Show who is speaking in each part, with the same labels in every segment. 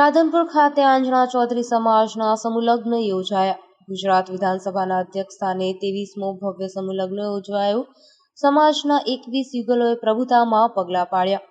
Speaker 1: રાધનપુર ખાતે આંજણા ચૌધરી સમાજના સમુલગ્ન યોજાયા. ગુજરાત વિધાનસભાના અધ્યક્ષ સ્થાને તેવીસમો ભવ્ય સમુલગ્ન યોજાયો સમાજના એકવીસ યુગલોએ પ્રભુતામાં પગલાં પાડ્યા.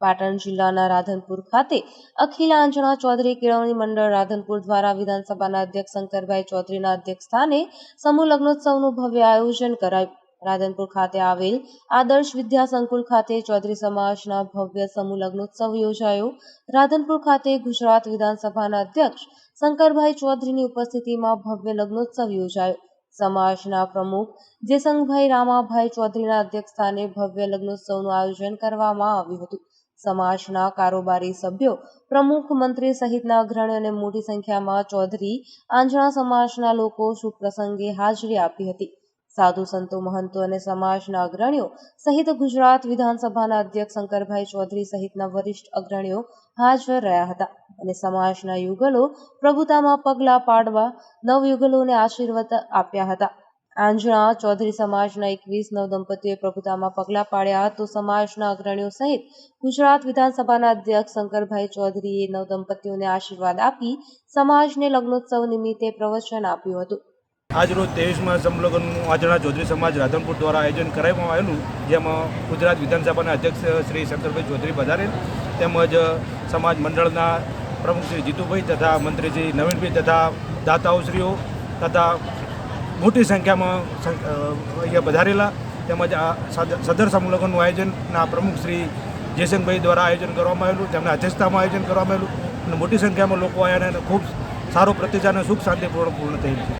Speaker 1: પાટણ જિલ્લાના રાધનપુર ખાતે અખિલ આંજણા ચૌધરી કેળવણી મંડળ રાધનપુર દ્વારા વિધાનસભાના અધ્યક્ષ શંકરભાઈ ચૌધરીના અધ્યક્ષ સ્થાને સમૂહ લગ્નોત્સવનું ભવ્ય આયોજન કરાયું. રાધનપુર ખાતે આવેલ આદર્શ વિદ્યા સંકુલ ખાતે ચૌધરી સમાજના ભવ્ય સમૂહ લગ્નોત્સવ યોજાયો. રાધનપુર ખાતે ગુજરાત વિધાનસભાના અધ્યક્ષ શંકરભાઈ ચૌધરીની ઉપસ્થિતિમાં ભવ્ય લગ્નોત્સવ યોજાયો. સમાજના પ્રમુખ જેસંગભાઈ રામાભાઈ ચૌધરીના અધ્યક્ષ સ્થાને ભવ્ય લગ્નોત્સવનું આયોજન કરવામાં આવ્યું હતું. સમાજના કારોબારી સભ્યો, પ્રમુખ મંત્રી સહિતના અગ્રણીઓ અને મોટી સંખ્યામાં ચૌધરી આંજણા સમાજના લોકો શુભ પ્રસંગે હાજરી આપી હતી. સાધુ, સંતો, મહંતો અને સમાજના અગ્રણીઓ સહિત ગુજરાત વિધાનસભાના અધ્યક્ષ શંકરભાઈ ચૌધરી સહિતના વરિષ્ઠ અગ્રણીઓ હાજર રહ્યા હતા અને સમાજના યુગલો પ્રભુતામાં પગલાં પાડવા નવયુગલોને આશીર્વાદ આપ્યા હતા. આંજણા ચૌધરી સમાજના એકવીસ નવ નવદંપતીઓએ પ્રભુતામાં પગલાં પાડ્યા તો સમાજના અગ્રણીઓ સહિત ગુજરાત વિધાનસભાના અધ્યક્ષ શંકરભાઈ ચૌધરીએ નવદંપતીઓને આશીર્વાદ આપી સમાજને લગ્નોત્સવ નિમિત્તે પ્રવચન આપ્યું હતું.
Speaker 2: આજરોજ તેવીસમાં સંલગ્નનું આજના ચૌધરી સમાજ રાધનપુર દ્વારા આયોજન કરાવવામાં આવેલું, જેમાં ગુજરાત વિધાનસભાના અધ્યક્ષ શ્રી શંકરભાઈ ચૌધરી પધારેલ, તેમજ સમાજ મંડળના પ્રમુખ શ્રી જીતુભાઈ તથા મંત્રી શ્રી નવીનભાઈ તથા દાતાઓશ્રીઓ તથા મોટી સંખ્યામાં અહીંયા વધારેલા તેમજ આ સદ- સદર સંલગ્નનું આયોજનના પ્રમુખ શ્રી જયશંકભાઈ દ્વારા આયોજન કરવામાં આવેલું, તેમના અધ્યક્ષતામાં આયોજન કરવામાં આવેલું, અને મોટી સંખ્યામાં લોકો આવ્યા અને ખૂબ સારો પ્રતિસાદ અને સુખ શાંતિપૂર્ણ પૂર્ણ થયેલ છે.